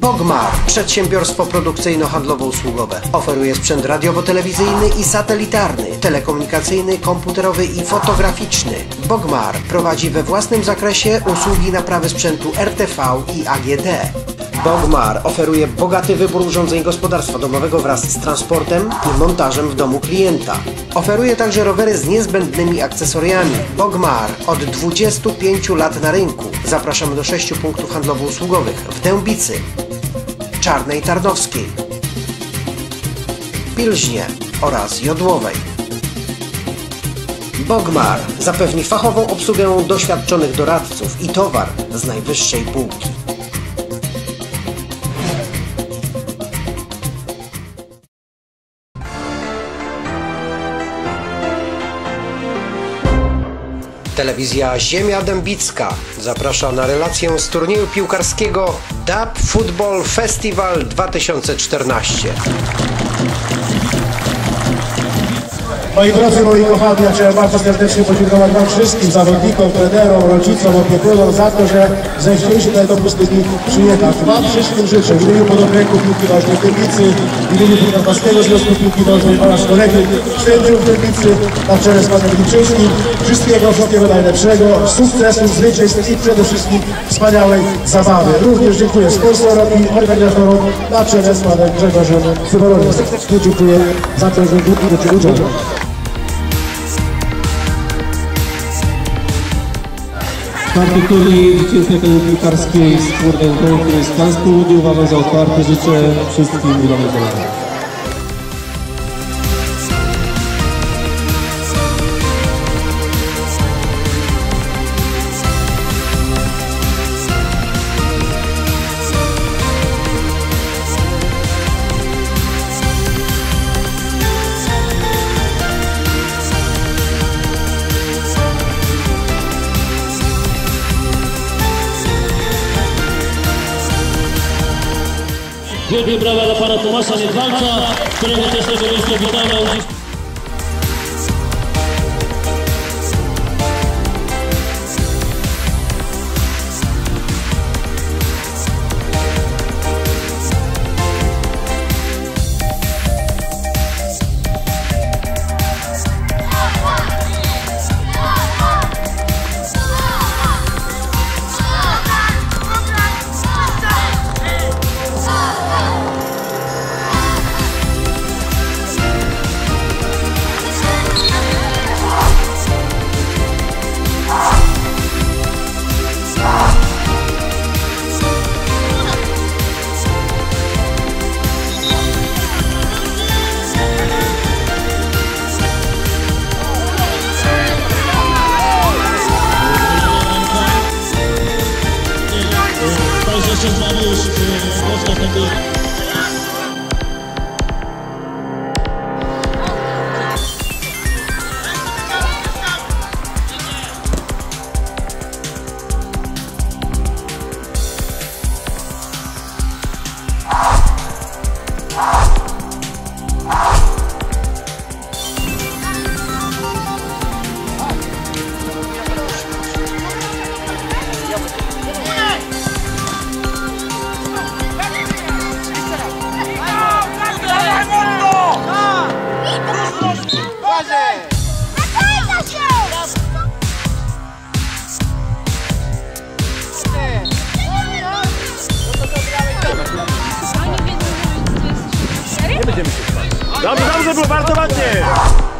Bogmar, przedsiębiorstwo produkcyjno-handlowo-usługowe. Oferuje sprzęt radiowo-telewizyjny i satelitarny, telekomunikacyjny, komputerowy i fotograficzny. Bogmar prowadzi we własnym zakresie usługi naprawy sprzętu RTV i AGD. Bogmar oferuje bogaty wybór urządzeń gospodarstwa domowego wraz z transportem i montażem w domu klienta. Oferuje także rowery z niezbędnymi akcesoriami. Bogmar od 25 lat na rynku. Zapraszamy do 6 punktów handlowo-usługowych w Dębicy, Czarnej Tarnowskiej, Pilźnie oraz Jodłowej. Bogmar zapewni fachową obsługę doświadczonych doradców i towar z najwyższej półki. Telewizja Ziemia Dębicka zaprasza na relację z turnieju piłkarskiego DAB Football Festival 2014. Moi drodzy, moi kochani, ja chciałem bardzo serdecznie podziękować Wam wszystkim, zawodnikom, trenerom, rodzicom, opiekunom za to, że zechcieliście tutaj do pustyni przyjechać. Wam wszystkim życzę w imieniu podobnego piłki nożnej Dębicy, w imieniu Podkarpackiego Związku Piłki Nożnej oraz kolegi sędziów Dębicy na czele z Panem. Wszystkiego, wszystkiego najlepszego, sukcesu, zwycięstw i przede wszystkim wspaniałej zabawy. Również dziękuję sponsorowi, organizatorom na czele z Panem Grzegorzem. Serdecznie dziękuję za to, że udział. Czwarty turniej zwycięskiej Akademii Piłkarskiej z Pan z Południu. Uważam za otwarty. Życzę wszystkim udanej zabawy. Wielkie brawa dla pana Tomasza Niedwalcza, którego też miejsca witamy. Dobrze, dobrze było, bardzo ładnie!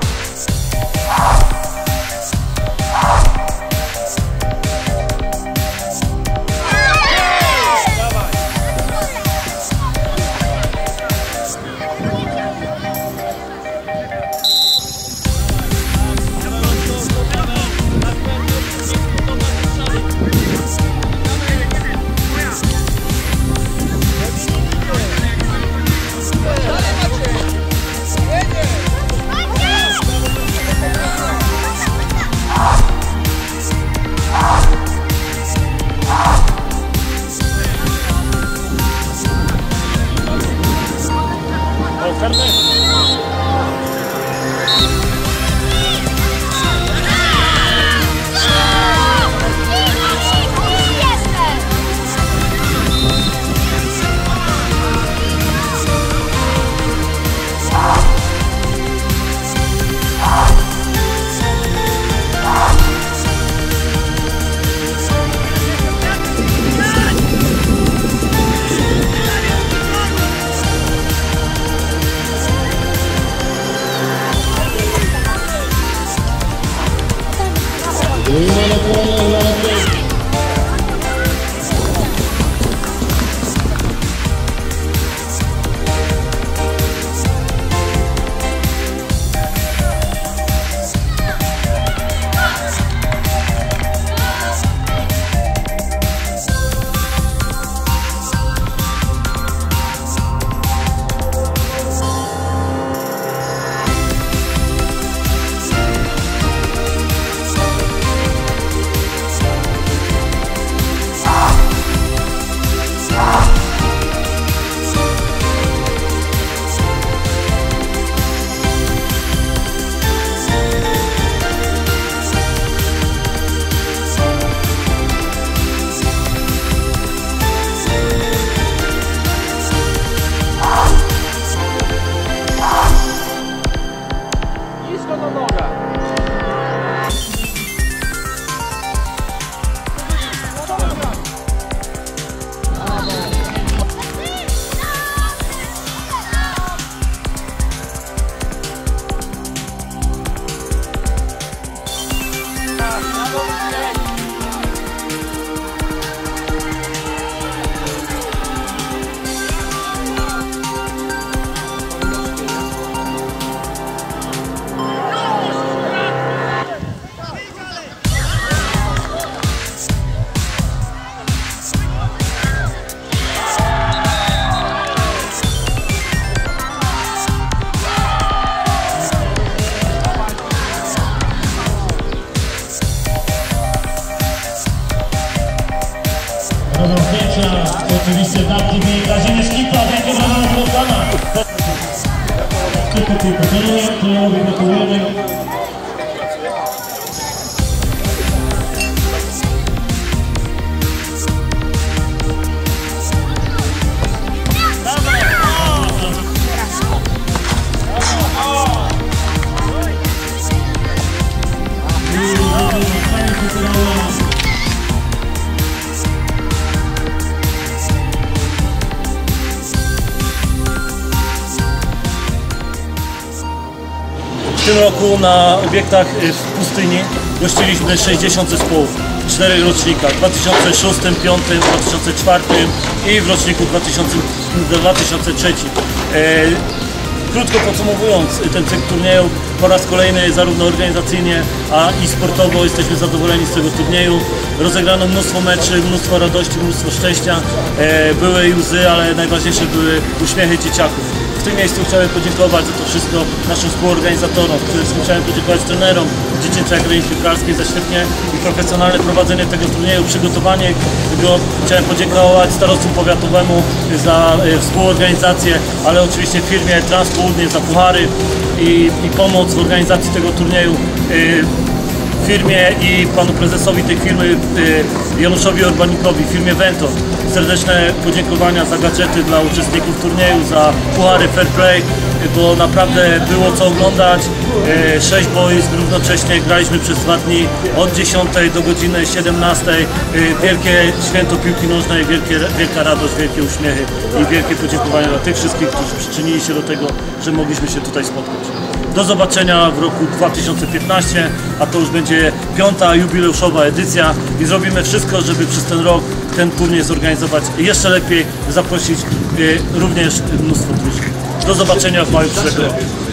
Gracias, compañeros. Quiero roku na obiektach y, w pustyni gościliśmy 60 zespołów, 4 rocznika, w 2006, 2005, 2004 i w roczniku 2000, 2003. E, Krótko podsumowując ten cykl turnieju, po raz kolejny zarówno organizacyjnie, a i sportowo jesteśmy zadowoleni z tego turnieju. Rozegrano mnóstwo meczy, mnóstwo radości, mnóstwo szczęścia. E, Były łzy, ale najważniejsze były uśmiechy dzieciaków. W tym miejscu chciałem podziękować za to wszystko naszym współorganizatorom, chciałem podziękować trenerom Dziecięcej Akademii Piłkarskiej za świetnie i profesjonalne prowadzenie tego turnieju, przygotowanie go. Chciałem podziękować starostwu powiatowemu za e, współorganizację, ale oczywiście firmie Transpołudnie za puchary i, i pomoc w organizacji tego turnieju. E, firmie i panu prezesowi tej firmy y, Januszowi Urbanikowi, firmie Vento. Serdeczne podziękowania za gadżety dla uczestników turnieju, za puchary Fair Play, bo naprawdę było co oglądać. Y, Sześć boisk równocześnie graliśmy przez dwa dni od 10 do godziny 17. Y, Wielkie święto piłki nożnej, wielkie, wielka radość, wielkie uśmiechy i wielkie podziękowania dla tych wszystkich, którzy przyczynili się do tego, że mogliśmy się tutaj spotkać. Do zobaczenia w roku 2015, a to już będzie piąta jubileuszowa edycja i zrobimy wszystko, żeby przez ten rok ten turniej zorganizować jeszcze lepiej, zaprosić y, również mnóstwo drużyn. Do zobaczenia w maju przyszłego roku.